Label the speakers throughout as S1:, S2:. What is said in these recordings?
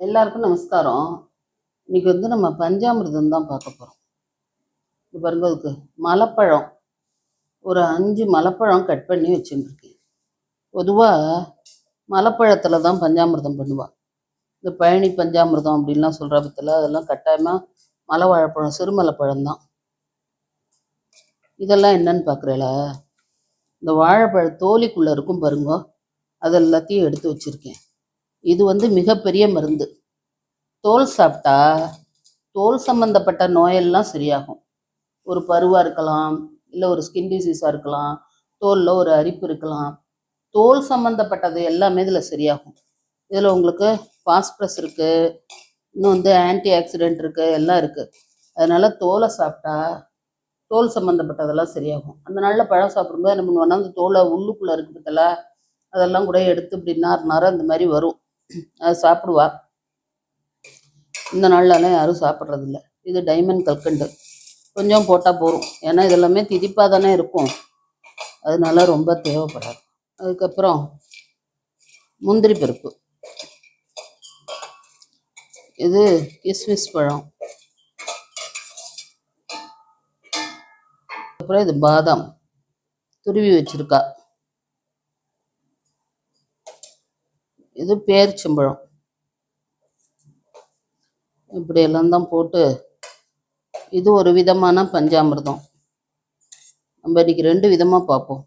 S1: எல்லாருக்கும் நமஸ்காரம். இன்னைக்கு வந்து நம்ம பஞ்சாமிர்தம் தான் பார்க்க போகிறோம் இப்போ பாருங்க அதுக்கு மலைப்பழம். ஒரு அஞ்சு மலைப்பழம் கட் பண்ணி வச்சுட்டுருக்கேன் பொதுவாக மலைப்பழத்தில் தான் பஞ்சாமிர்தம் பண்ணுவாள் இந்த பழனி பஞ்சாமிர்தம் அப்படின்லாம் சொல்கிற பத்தில் அதெல்லாம் கட்டாயமாக மலை வாழைப்பழம் சிறுமலைப்பழம் தான். இதெல்லாம் என்னன்னு பார்க்குறேல இந்த வாழைப்பழ தோலிக்குள்ளே இருக்கும் பாருங்க அது எல்லாத்தையும் எடுத்து வச்சுருக்கேன். இது வந்து மிகப்பெரிய மருந்து. தோல் சாப்பிட்டா தோல் சம்பந்தப்பட்ட நோயெல்லாம் சரியாகும். ஒரு பருவாக இருக்கலாம் இல்லை ஒரு ஸ்கின் டிசீஸாக இருக்கலாம் தோலில் ஒரு அரிப்பு இருக்கலாம். தோல் சம்மந்தப்பட்டது எல்லாமே இதில் சரியாகும். இதில் உங்களுக்கு பாஸ்பரஸ் இருக்குது இன்னும் வந்து ஆன்டி ஆக்சிடென்ட் இருக்குது எல்லாம் இருக்குது அதனால தோலை சாப்பிட்டா தோல் சம்மந்தப்பட்டதெல்லாம் சரியாகும். அந்த நாளில் பழம் சாப்பிடும்போது என்ன பண்ணுவோம்னா அந்த தோலை உள்ளுக்குள்ளே இருக்கிறதுல அதெல்லாம் கூட எடுத்து இப்படி நார் நார இந்த மாதிரி வரும். அதை சாப்பிடுவா. இந்த நாள்லலாம் யாரும் சாப்பிட்றதில்ல. இது டைமண்ட் கல்கண்டு. கொஞ்சம் போட்டால் போதும். ஏன்னா இதெல்லாமே திதிப்பாக தானே இருக்கும். அதனால ரொம்ப தேவைப்படாது. அதுக்கப்புறம் முந்திரி பருப்பு. இது கிஸ்மிஸ் பழம். அப்புறம் இது பாதாம். துருவி வச்சிருக்கா. இது பேரிச்சம்பழம் இப்படி எல்லாம் தான் போட்டு இது ஒரு விதமான பஞ்சாமிர்தம். நம்ம இன்னைக்கு ரெண்டு விதமாக பார்ப்போம்.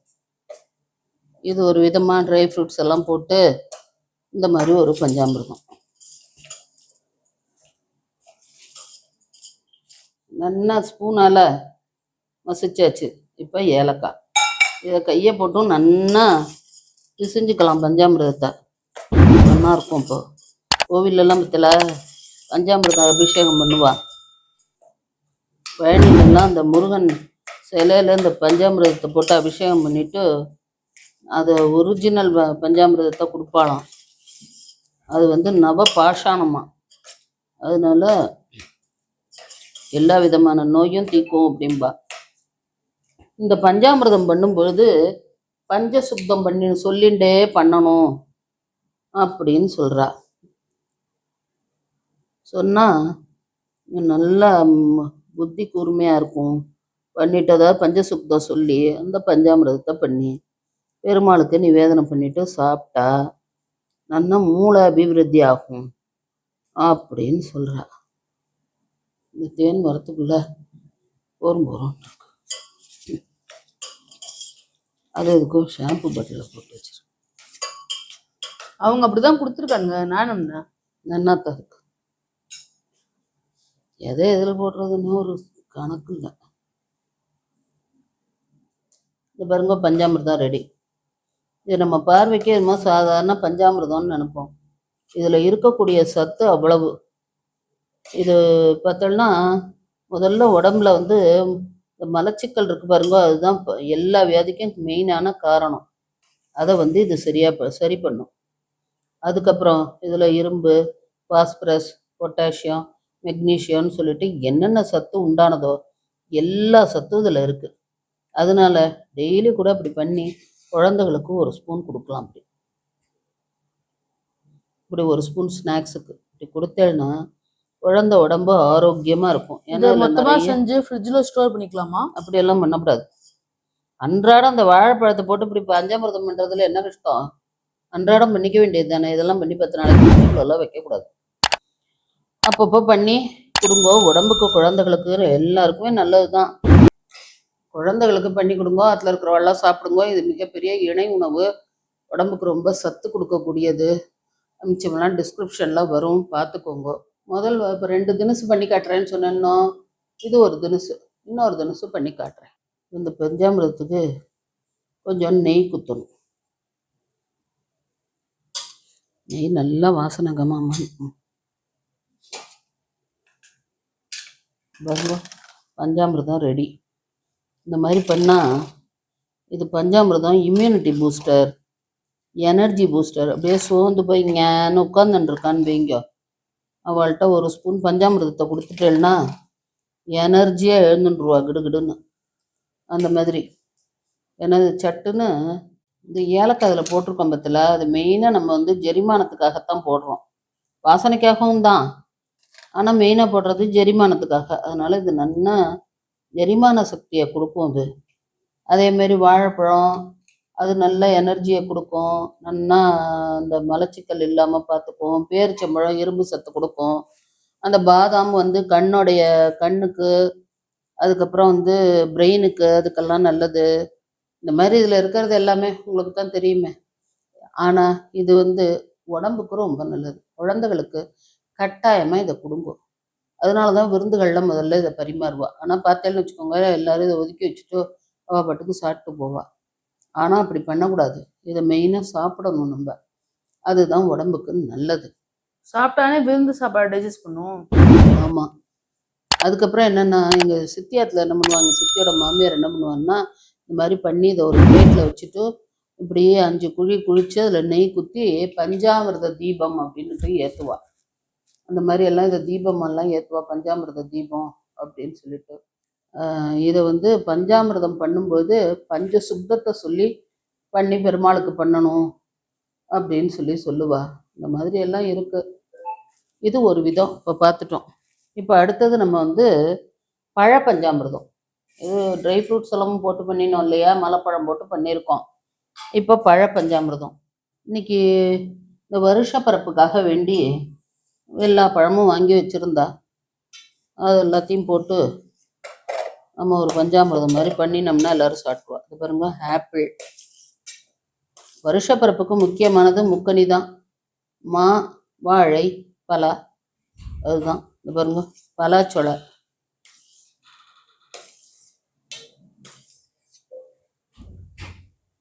S1: இது ஒரு விதமாக ட்ரை ஃப்ரூட்ஸ் எல்லாம் போட்டு இந்த மாதிரி ஒரு பஞ்சாமிர்தம். நல்லா ஸ்பூனால் மசிச்சாச்சு. இப்போ ஏலக்காய். இதை கையை போட்டும் நன்னா பிசிஞ்சுக்கலாம் பஞ்சாமிரதத்தை. நல்லா இருக்கும் இப்போ. கோவிலெல்லாம் பற்றில பஞ்சாமிரதம் அபிஷேகம் பண்ணுவா. பயணிகள்லாம் அந்த முருகன் சிலையில இந்த பஞ்சாமிரதத்தை போட்டு அபிஷேகம் பண்ணிட்டு அதை ஒரிஜினல் பஞ்சாமிரதத்தை கொடுப்பாளாம். அது வந்து நவ பாஷாணமா. அதனால எல்லா விதமான நோயும் தீக்கும் அப்படிம்பா. இந்த பஞ்சாமிர்தம் பண்ணும்பொழுது பஞ்சசுத்தம் பண்ணி சொல்லிண்டே பண்ணணும் அப்படின்னு சொல்றா. சொன்னா நல்லா புத்தி கூர்மையா இருக்கும். பண்ணிட்டு அதாவது பஞ்சசுத்தம் சொல்லி அந்த பஞ்சாமிரதத்தை பண்ணி பெருமாளுக்கு நிவேதனம் பண்ணிட்டு சாப்பிட்டா நல்லா மூளை அபிவிருத்தி ஆகும். அப்படின்னு சொல்றா. இந்த தேன் வரத்துக்குள்ள போரும் போகிறோம் அது எதுக்கும் ஷாம்பு பாட்டிலில் போட்டு வச்சிருக்கேன்.
S2: அவங்க அப்படிதான் கொடுத்துருக்காங்க நானும்
S1: நன்னாத்தான் இருக்கு எதை எதில் போடுறதுன்னு ஒரு கணக்கு இல்லை. இந்த பாருங்க பஞ்சாமிர்தம் ரெடி இது நம்ம பார்வைக்கு என்னமோ சாதாரண பஞ்சாமிர்தம்னு நினைப்போம். இதில் இருக்கக்கூடிய சத்து அவ்வளவு. இது பார்த்தோம்னா முதல்ல உடம்புல வந்து இந்த மலச்சிக்கல் இருக்கு பாருங்க அதுதான் எல்லா வியாதிக்கும் மெயினான காரணம். அதை வந்து இது சரியா ப- சரி பண்ணும். அதுக்கப்புறம் இதில் இரும்பு பாஸ்பரஸ் பொட்டாசியம் மெக்னீஷியம்னு சொல்லிட்டு என்னென்ன சத்து உண்டானதோ எல்லா சத்தும் இதில் இருக்குது அதனால டெய்லி கூட அப்படி பண்ணி குழந்தைகளுக்கு ஒரு ஸ்பூன் கொடுக்கலாம் அப்படி. இப்படி ஒரு ஸ்பூன் ஸ்நாக்ஸுக்கு இப்படி கொடுத்தேன்னா குழந்தை உடம்பு ஆரோக்கியமாக இருக்கும். ஏன்னா
S2: மொத்தமா செஞ்சு ஃப்ரிட்ஜ்ல ஸ்டோர் பண்ணிக்கலாமா?
S1: அப்படியெல்லாம் பண்ணக்கூடாது. அன்றாடம் அந்த வாழைப்பழத்தை போட்டு இப்படி பஞ்சாமிர்தம் பண்ணுறதுல என்ன கஷ்டம்? அன்றாடம் பண்ணிக்க வேண்டியது தானே. இதெல்லாம் பண்ணி பத்து நாளைக்கு ஃப்ரிட்ஜுக்குள்ளெல்லாம் வைக்கக்கூடாது. அப்பப்போ பண்ணி கொடுங்க. உடம்புக்கு குழந்தைகளுக்கு எல்லாருக்குமே நல்லது தான் குழந்தைகளுக்கு பண்ணி கொடுங்க. அதில் இருக்கிறவெல்லாம் சாப்பிடுங்க. இது மிகப்பெரிய இணை உணவு. உடம்புக்கு ரொம்ப சத்து கொடுக்கக்கூடியது. மிச்சமெல்லாம் டிஸ்கிரிப்ஷனில் வரும். பார்த்துக்கோங்க. முதல் இப்போ ரெண்டு தினசு பண்ணி காட்டுறேன்னு சொன்னேன்னோ இது ஒரு தினசு இன்னொரு தினசு பண்ணி காட்டுறேன். இந்த பஞ்சாமிரதத்துக்கு கொஞ்சம் நெய் குத்தணும். நெய் நல்லா வாசனை கமாம பஞ்சாமிரதம் பஞ்சாமிர்தம் ரெடி இந்த மாதிரி பண்ணால் இது பஞ்சாமிரதம் இம்யூனிட்டி பூஸ்டர் எனர்ஜி பூஸ்டர் அப்படியே சோர்ந்து போய் ஞான்னு உட்காந்துருக்கான்னு இருக்கான்னு வைங்க. அவள்கிட்ட ஒரு ஸ்பூன் பஞ்சாமிர்தத்தை கொடுத்துட்டேன்னா எனர்ஜியாக எழுந்துட்டுருவா கிடுகிடுன்னு. அந்த மாதிரி. எனது சட்டுன்னு இந்த ஏலக்காய் அதில் போட்டிருக்கோம் பத்தில் அது மெயினாக நம்ம வந்து ஜெரிமானத்துக்காகத்தான் போடுறோம். வாசனைக்காகவும் தான். ஆனால் மெயினாக போடுறது ஜெரிமானத்துக்காக. அதனால் இது நல்லா ஜெரிமான சக்தியை கொடுக்கும் அது. அதேமாரி வாழைப்பழம் அது நல்ல எனர்ஜியை கொடுக்கும். நல்லா அந்த மலச்சிக்கல் இல்லாமல் பார்த்துக்கும் பேரிச்சம்பழம் இரும்பு சத்து கொடுக்கும். அந்த பாதாம் வந்து கண்ணுடைய கண்ணுக்கு அதுக்கப்புறம் வந்து பிரெயினுக்கு அதுக்கெல்லாம் நல்லது. இந்த மாதிரி இதில் இருக்கிறது எல்லாமே உங்களுக்கு தான் தெரியுமே. ஆனால் இது வந்து உடம்புக்கு ரொம்ப நல்லது. குழந்தைகளுக்கு கட்டாயமாக இதை கொடுங்க. அதனால தான் விருந்துகளில் முதல்ல இதை பரிமாறுவா. ஆனால் பார்த்தேன்னு வச்சுக்கோங்க எல்லாரும் இதை ஒதுக்கி வச்சுட்டு அவள் பாட்டுக்கு சாப்பிட்டு போவாள் ஆனால் அப்படி பண்ணக்கூடாது. இதை மெயினாக சாப்பிடணும் நம்ம. அதுதான் உடம்புக்கு நல்லது.
S2: சாப்பிட்டானே விருந்து சாப்பாடு டைஜஸ்ட் பண்ணும்.
S1: ஆமாம் அதுக்கப்புறம் என்னென்னா எங்கள் சித்தியாத்தில் என்ன பண்ணுவாங்க சித்தியோட மாமியார் என்ன பண்ணுவாங்கன்னா இந்த மாதிரி பண்ணி இதை ஒரு பிளேட்டில் வச்சுட்டு இப்படியே அஞ்சு குழி குழிச்சு அதில் நெய் குத்தி பஞ்சாமிர்த தீபம் அப்படின்னுட்டு ஏற்றுவா அந்த மாதிரி எல்லாம் இதை தீபமெல்லாம் ஏற்றுவா பஞ்சாமிர்த தீபம் அப்படின்னு சொல்லிட்டு. இதை வந்து பஞ்சாமிர்தம் பண்ணும்போது பஞ்ச சுத்தத்தை சொல்லி பண்ணி பெருமாளுக்கு பண்ணணும் அப்படின்னு சொல்லி சொல்லுவா. இந்த மாதிரி எல்லாம் இருக்கு. இது ஒரு விதம். இப்போ பார்த்துட்டோம். இப்போ அடுத்தது நம்ம வந்து பழ பஞ்சாமிர்தம். இது ட்ரை ஃப்ரூட்ஸ் எல்லாம் போட்டு பண்ணினோம் இல்லையா? மலைப்பழம் போட்டு பண்ணியிருக்கோம். இப்போ பழ பஞ்சாமிர்தம். இன்னைக்கு இந்த வருஷ பரப்புக்காக வேண்டி எல்லா பழமும் வாங்கி வச்சுருந்தா அது எல்லாத்தையும் போட்டு நம்ம ஒரு பஞ்சாமிர்தம் மாதிரி பண்ணினோம்னா எல்லாரும் சாப்பிடுவோம் அது பாருங்க ஆப்பிள் வருஷப்பிறப்புக்கு முக்கியமானது முக்கனி தான். மா வாழை பலா. அதுதான். இது பாருங்க பலாச்சொலை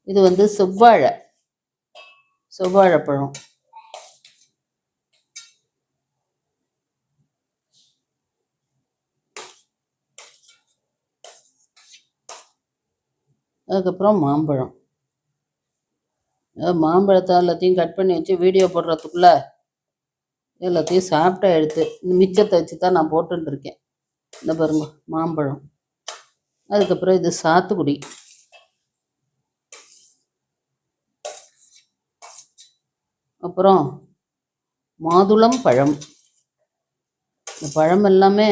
S1: இது வந்து செவ்வாழை. செவ்வாழைப்பழம். அதுக்கப்புறம் மாம்பழம். மாம்பழத்தை எல்லாத்தையும் கட் பண்ணி வச்சு வீடியோ போடுறதுக்குள்ள எல்லாத்தையும் சாப்பிட்டா எடுத்து இந்த மிச்சத்தை வச்சு தான் நான் போட்டுருக்கேன் இந்த பாருங்க மாம்பழம். அதுக்கப்புறம் இது சாத்துக்குடி. அப்புறம் மாதுளம் பழம். இந்த பழம் எல்லாமே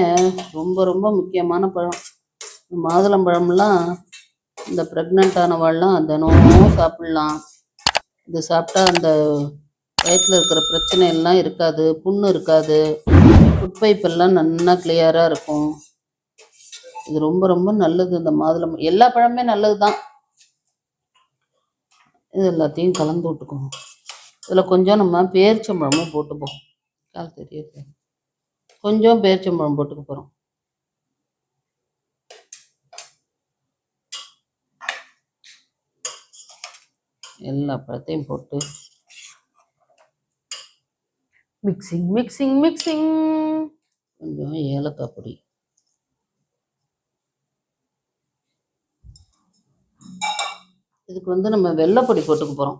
S1: ரொம்ப ரொம்ப முக்கியமான பழம். மாதுளம் பழம்லாம் இந்த ப்ரெக்னென்ட் ஆனவாள்லாம் தினமும் சாப்பிட்லாம். இது சாப்பிட்டா அந்த வயிற்றில் இருக்கிற பிரச்சனை எல்லாம் இருக்காது புண்ணு இருக்காது. ஃபுட் பைப்பெல்லாம் நல்லா கிளியராக இருக்கும். இது ரொம்ப ரொம்ப நல்லது இந்த மாதுளம். எல்லா பழமுமே நல்லது தான் இது எல்லாத்தையும் கலந்து விட்டுக்குவோம் இதில் கொஞ்சம் நம்ம பேரிச்சம்பழமும் போட்டுப்போம். கால் தெரியுது. கொஞ்சம் பேரிச்சம்பழம் போட்டுக்க போகிறோம் எல்லா பழத்தையும் போட்டு
S2: மிக்சிங் மிக்சிங் மிக்சிங்
S1: கொஞ்சம் ஏலக்காய் பொடி. இதுக்கு வந்து நம்ம வெள்ளைப்பொடி போட்டுக்க போகிறோம்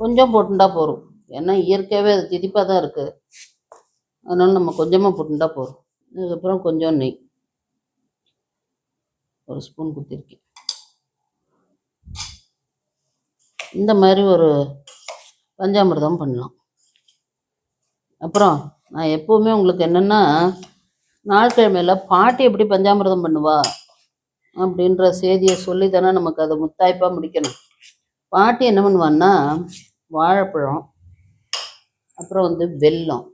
S1: கொஞ்சம் போட்டுண்டா போதும். ஏன்னா இயற்கையாகவே அது திதிப்பாக தான் இருக்குது அதனால நம்ம கொஞ்சமாக போட்டுண்டா போதும். அதுக்கப்புறம் கொஞ்சம் நெய். ஒரு ஸ்பூன் குத்திருக்கேன். இந்த மாதிரி ஒரு பஞ்சாமிர்தம் பண்ணலாம். அப்புறம் நான் எப்போவுமே உங்களுக்கு என்னென்னா நாட்கிழமையில் பாட்டி எப்படி பஞ்சாமிரதம் பண்ணுவா அப்படின்ற செய்தியை சொல்லி தானே நமக்கு அதை முத்தாய்ப்பாக முடிக்கணும். பாட்டி என்ன பண்ணுவான்னா வாழைப்பழம் அப்புறம் வந்து வெல்லம்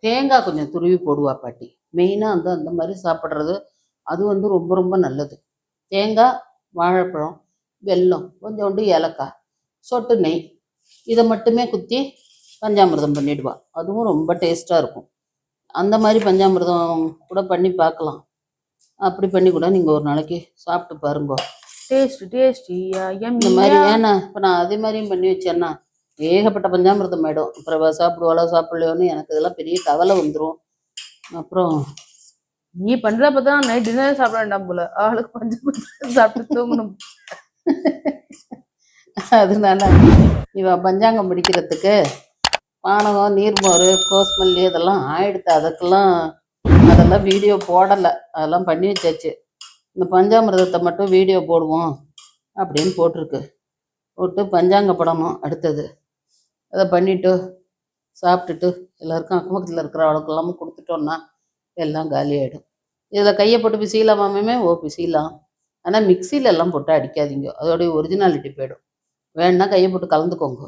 S1: தேங்காய் கொஞ்சம் துருவி போடுவா பாட்டி. மெயினாக வந்து அந்த மாதிரி சாப்பிட்றது அது வந்து ரொம்ப ரொம்ப நல்லது. தேங்காய் வாழைப்பழம் வெல்லம் கொஞ்சோண்டு ஏலக்காய் சொட்டு நெய் இதை மட்டுமே குத்தி பஞ்சாமிர்தம் பண்ணிடுவா. அதுவும் ரொம்ப டேஸ்ட்டாக இருக்கும். அந்த மாதிரி பஞ்சாமிர்தம் கூட பண்ணி பார்க்கலாம். அப்படி பண்ணி கூட நீங்கள் ஒரு நாளைக்கு சாப்பிட்டு பாருங்க.
S2: டேஸ்ட் டேஸ்டியா
S1: இந்த மாதிரி ஏன்னா இப்போ நான் அதே மாதிரியும் பண்ணி வச்சேன்னா ஏகப்பட்ட பஞ்சாமிர்தம் ஆயிடும். அப்புறம் சாப்பிடுவாளோ சாப்பிடலையோன்னு எனக்கு இதெல்லாம் பெரிய கவலை வந்துடும் அப்புறம்
S2: நீ பண்றத பார்த்தா நைட் டின்னர் சாப்பிட வேண்டாம் போல. ஆளுக்கு பஞ்சம் சாப்பிட்டு தூங்கணும்.
S1: அதனால இவன் பஞ்சாங்கம் பிடிக்கிறதுக்கு பானகம் நீர்மோர் கோஸ்மல்லி இதெல்லாம் ஆயிடுத்து. அதுக்கெல்லாம் அதெல்லாம் வீடியோ போடலை. அதெல்லாம் பண்ணி வச்சாச்சு. இந்த பஞ்சாமிர்தத்தை மட்டும் வீடியோ போடுவோம் அப்படின்னு போட்டிருக்கு. போட்டு பஞ்சாங்க படமும் அடுத்தது. அதை பண்ணிவிட்டு சாப்பிட்டுட்டு எல்லாருக்கும் அக்கம் பக்கத்தில் இருக்கிற அவளுக்கெல்லாமும் கொடுத்துட்டோன்னா எல்லாம் காலியாகிடும் இதில் கையை போட்டு பிசிக்கலாமாமே ஓ பிசிலாம் ஆனால் மிக்சியில எல்லாம் போட்டு அடிக்காதீங்க. அதோடைய ஒரிஜினாலிட்டி போயிடும். வேணா கையை போட்டு கலந்துக்கோங்க.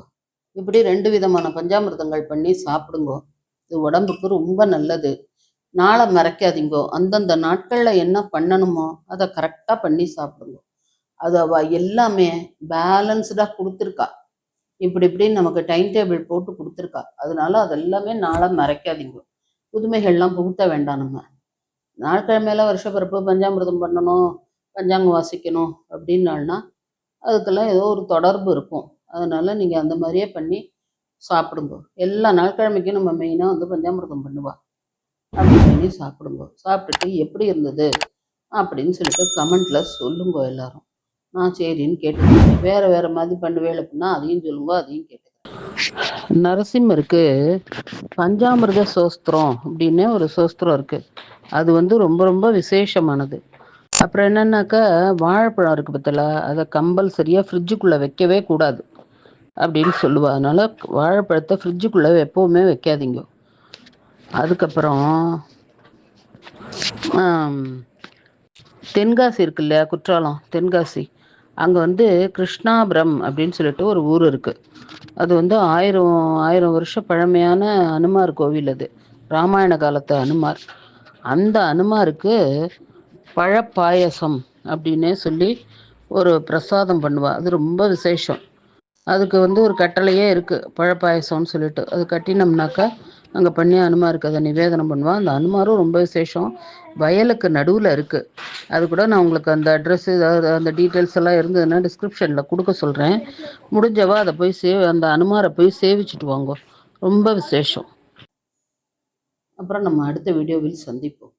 S1: இப்படி ரெண்டு விதமான பஞ்சாமிர்தங்கள் பண்ணி சாப்பிடுங்க. இது உடம்புக்கு ரொம்ப நல்லது. நாளை மறைக்காதீங்கோ. அந்தந்த நாட்களில் என்ன பண்ணணுமோ அதை கரெக்டாக பண்ணி சாப்பிடுங்க. அது அவ எல்லாமே பேலன்ஸ்டாக கொடுத்துருக்கா. இப்படி இப்படி நமக்கு டைம் டேபிள் போட்டு கொடுத்துருக்கா. அதனால அதெல்லாமே நாளை மறைக்காதீங்க. புதுமைகள்லாம் புகுத்த வேண்டாம் நம்ம. நாட்கிழமையில வருஷப்பிறப்பு பஞ்சாமிர்தம் பண்ணணும். பஞ்சாங்கம் வாசிக்கணும் அப்படின்னால்னா அதுக்கெல்லாம் ஏதோ ஒரு தொடர்பு இருக்கும். அதனால் நீங்கள் அந்த மாதிரியே பண்ணி சாப்பிடுங்க. எல்லா நாட்கிழமைக்கும் நம்ம மெயினாக வந்து பஞ்சாமிர்தம் பண்ணுவா. அப்படி பண்ணி சாப்பிடுங்க. சாப்பிட்டுட்டு எப்படி இருந்தது அப்படின்னு சொல்லிட்டு கமெண்டில் சொல்லுங்க எல்லாரும். நான் சரின்னு கேட்டுக்கிறேன். வேறு வேறு மாதிரி பண்ணுவேன் அப்படின்னா அதையும் சொல்லுங்க அதையும் கேட்டுக்கிறேன். நரசிம்மருக்கு பஞ்சாமிரத சோஸ்திரம் அப்படின்னு ஒரு சோஸ்திரம் இருக்குது அது வந்து ரொம்ப ரொம்ப விசேஷமானது. அப்புறம் என்னன்னாக்கா வாழைப்பழம் இருக்கு பார்த்தலா அதை கம்பல்சரியாக ஃப்ரிட்ஜுக்குள்ளே வைக்கவே கூடாது அப்படின்னு சொல்லுவா. அதனால் வாழைப்பழத்தை ஃப்ரிட்ஜுக்குள்ளே எப்போவுமே வைக்காதீங்க. அதுக்கப்புறம் தென்காசி இருக்கு இல்லையா குற்றாலம் தென்காசி. அங்கே வந்து கிருஷ்ணாபுரம் அப்படின்னு சொல்லிட்டு ஒரு ஊர் இருக்குது அது வந்து ஆயிரம் ஆயிரம் வருஷம் பழமையான அனுமார் கோவில் அது. ராமாயண காலத்து அனுமார். அந்த அனுமாருக்கு பழப்பாயசம் அப்படின்னே சொல்லி ஒரு பிரசாதம் பண்ணுவாள் அது ரொம்ப விசேஷம். அதுக்கு வந்து ஒரு கட்டளையே இருக்குது பழப்பாயசம்னு சொல்லிட்டு. அது கட்டினோம்னாக்கா அங்கே பண்ணி அனுமாருக்கு அதை நிவேதனம் பண்ணுவா. அந்த அனுமாரும் ரொம்ப விசேஷம். வயலுக்கு நடுவில் இருக்குது அது கூட நான் உங்களுக்கு அந்த அட்ரஸ் ஏதாவது அந்த டீட்டெயில்ஸ் எல்லாம் இருந்ததுன்னா டிஸ்கிரிப்ஷனில் கொடுக்க சொல்கிறேன் முடிஞ்சவா அதை போய் சேவ் அந்த அனுமாரை போய் சேவிச்சுட்டு வாங்க. ரொம்ப விசேஷம். அப்புறம் நம்ம அடுத்த வீடியோவில் சந்திப்போம்.